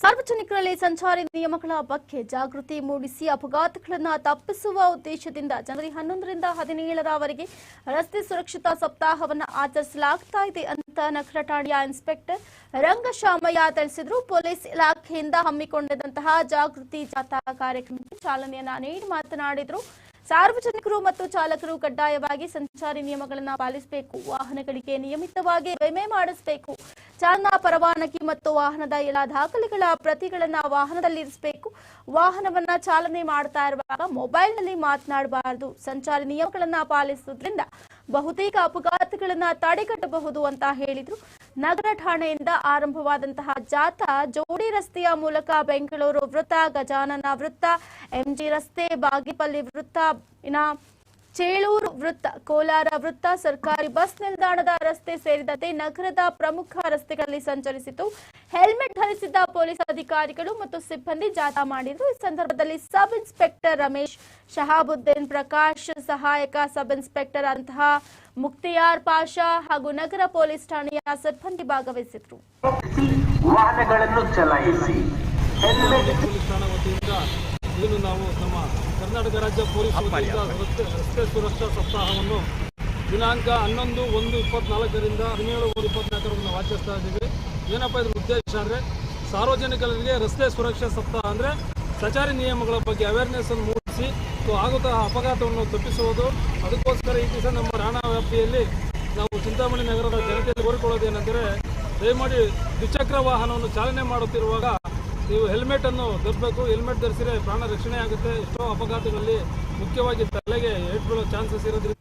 ಸಾರ್ವಜನಿಕರಲ್ಲಿ ಸಂಚಾರಿ ನಿಯಮಗಳ ಬಗ್ಗೆ ಜಾಗೃತಿ ಮೂಡಿಸಿ ಅಪಘಾತಗಳನ್ನು ತಪ್ಪಿಸುವ ಉದ್ದೇಶದಿಂದ ಜನವರಿ ಹನ್ನೊಂದರಿಂದ ಹದಿನೇಳರವರೆಗೆ ರಸ್ತೆ ಸುರಕ್ಷತಾ ಸಪ್ತಾಹವನ್ನು ಆಚರಿಸಲಾಗ್ತಾ ಇದೆ ಅಂತ ನಗರ ಠಾಣೆಯ ಇನ್ಸ್ಪೆಕ್ಟರ್ ರಂಗಶಾಮಯ್ಯ ತಿಳಿಸಿದ್ರು. ಪೊಲೀಸ್ ಇಲಾಖೆಯಿಂದ ಹಮ್ಮಿಕೊಂಡಿದ್ದಂತಹ ಜಾಗೃತಿ ಜಾಥಾ ಕಾರ್ಯಕ್ರಮಕ್ಕೆ ಚಾಲನೆಯನ್ನ ನೀಡಿ ಮಾತನಾಡಿದ್ರು. ಸಾರ್ವಜನಿಕರು ಮತ್ತು ಚಾಲಕರು ಕಡ್ಡಾಯವಾಗಿ ಸಂಚಾರಿ ನಿಯಮಗಳನ್ನು ಪಾಲಿಸಬೇಕು. ವಾಹನಗಳಿಗೆ ನಿಯಮಿತವಾಗಿ ವಿಮೆ ಮಾಡಿಸಬೇಕು. ಚಾಲನಾ ಪರವಾನಗಿ ಮತ್ತು ವಾಹನದ ಎಲ್ಲ ದಾಖಲೆಗಳ ಪ್ರತಿಗಳನ್ನ ವಾಹನದಲ್ಲಿ ಇರಿಸಬೇಕು. ವಾಹನವನ್ನ ಚಾಲನೆ ಮಾಡ್ತಾ ಇರುವಾಗ ಮೊಬೈಲ್ನಲ್ಲಿ ಮಾತನಾಡಬಾರದು. ಸಂಚಾರಿ ನಿಯಮಗಳನ್ನ ಪಾಲಿಸುವುದರಿಂದ ಬಹುತೇಕ ಅಪಘಾತಗಳನ್ನ ತಡೆಗಟ್ಟಬಹುದು ಅಂತ ಹೇಳಿದ್ರು. ನಗರ ಠಾಣೆಯಿಂದ ಆರಂಭವಾದಂತಹ ಜಾಥಾ ಜೋಡಿ ರಸ್ತೆಯ ಮೂಲಕ ಬೆಂಗಳೂರು ವೃತ್ತ, ಗಜಾನನ ವೃತ್ತ, ಎಂಜಿ ರಸ್ತೆ, ಬಾಗಿಪಲ್ಲಿ ವೃತ್ತ, ಇನ್ನ ಚೇಳೂರು ವೃತ್ತ, ಕೋಲಾರ ವೃತ್ತ, ಸರ್ಕಾರಿ ಬಸ್ ನಿಲ್ದಾಣದ ರಸ್ತೆ ಸೇರಿದಂತೆ ನಗರದ ಪ್ರಮುಖ ರಸ್ತೆಗಳಲ್ಲಿ ಸಂಚರಿಸಿತು. ಹೆಲ್ಮೆಟ್ ಧರಿಸಿದ್ದ ಪೊಲೀಸ್ ಅಧಿಕಾರಿಗಳು ಮತ್ತು ಸಿಬ್ಬಂದಿ ಜಾಥಾ ಮಾಡಿದ್ರು. ಈ ಸಂದರ್ಭದಲ್ಲಿ ಸಬ್ ಇನ್ಸ್ಪೆಕ್ಟರ್ ರಮೇಶ್, ಶಹಾಬುದ್ದೀನ್ ಪ್ರಕಾಶ್, ಸಹಾಯಕ ಸಬ್ ಇನ್ಸ್ಪೆಕ್ಟರ್ ಅಂತಹ ಮುಕ್ತಿಯಾರ್ ಪಾಷಾ ಹಾಗೂ ನಗರ ಪೊಲೀಸ್ ಠಾಣೆಯ ಸಿಬ್ಬಂದಿ ಭಾಗವಹಿಸಿದ್ರು. ವಾಹನಗಳನ್ನು ಚಲಾಯಿಸಿ ಹೆಲ್ಮೆಟ್ ಪೊಲೀಸ್ ಠಾಣಾ ವತಿಯಿಂದ ಏನು ನಾವು ನಮ್ಮ ಕರ್ನಾಟಕ ರಾಜ್ಯ ಪೊಲೀಸ್ ರಸ್ತೆ ರಸ್ತೆ ಸುರಕ್ಷಾ ಸಪ್ತಾಹವನ್ನು ದಿನಾಂಕ ಹನ್ನೊಂದು ಒಂದು ಇಪ್ಪತ್ನಾಲ್ಕರಿಂದ ಹದಿನೇಳು ಒಂದು ಇಪ್ಪತ್ನಾಲ್ಕರವರೆಗೆ ಆಚರಿಸ್ತಾ ಇದ್ದೀವಿ. ಏನಪ್ಪ ಇದ್ರ ಉದ್ದೇಶ ಅಂದರೆ ಸಾರ್ವಜನಿಕರಿಗೆ ರಸ್ತೆ ಸುರಕ್ಷಾ ಸಪ್ತಾಹ ಅಂದರೆ ಸಚಾರಿ ನಿಯಮಗಳ ಬಗ್ಗೆ ಅವೇರ್ನೆಸ್ ಅನ್ನು ಮೂಡಿಸಿ ಸೊ ಆಗುತ್ತಾ ಅಪಘಾತವನ್ನು ತಪ್ಪಿಸುವುದು. ಅದಕ್ಕೋಸ್ಕರ ಈ ದಿವಸ ನಮ್ಮ ರಾಣಾ ವ್ಯಾಪ್ತಿಯಲ್ಲಿ ನಾವು ಚಿಂತಾಮಣಿ ನಗರದ ಜನತೆಯಲ್ಲಿ ಕೋರಿಕೊಳ್ಳೋದೇನೆಂದರೆ ದಯಮಾಡಿ ದ್ವಿಚಕ್ರ ವಾಹನವನ್ನು ಚಾಲನೆ ಮಾಡುತ್ತಿರುವಾಗ ನೀವು ಹೆಲ್ಮೆಟ್ ಅನ್ನು ಧರಿಸಬೇಕು, ಹೆಲ್ಮೆಟ್ ಧರಿಸಿದ್ರೆ ಪ್ರಾಣ ರಕ್ಷಣೆ ಆಗುತ್ತೆ. ಎಷ್ಟೋ ಅಪಘಾತಗಳಲ್ಲಿ ಮುಖ್ಯವಾಗಿ ತಲೆಗೆ ಬೀಳೋ ಚಾನ್ಸಸ್ ಇರೋದ್ರಿಂದ.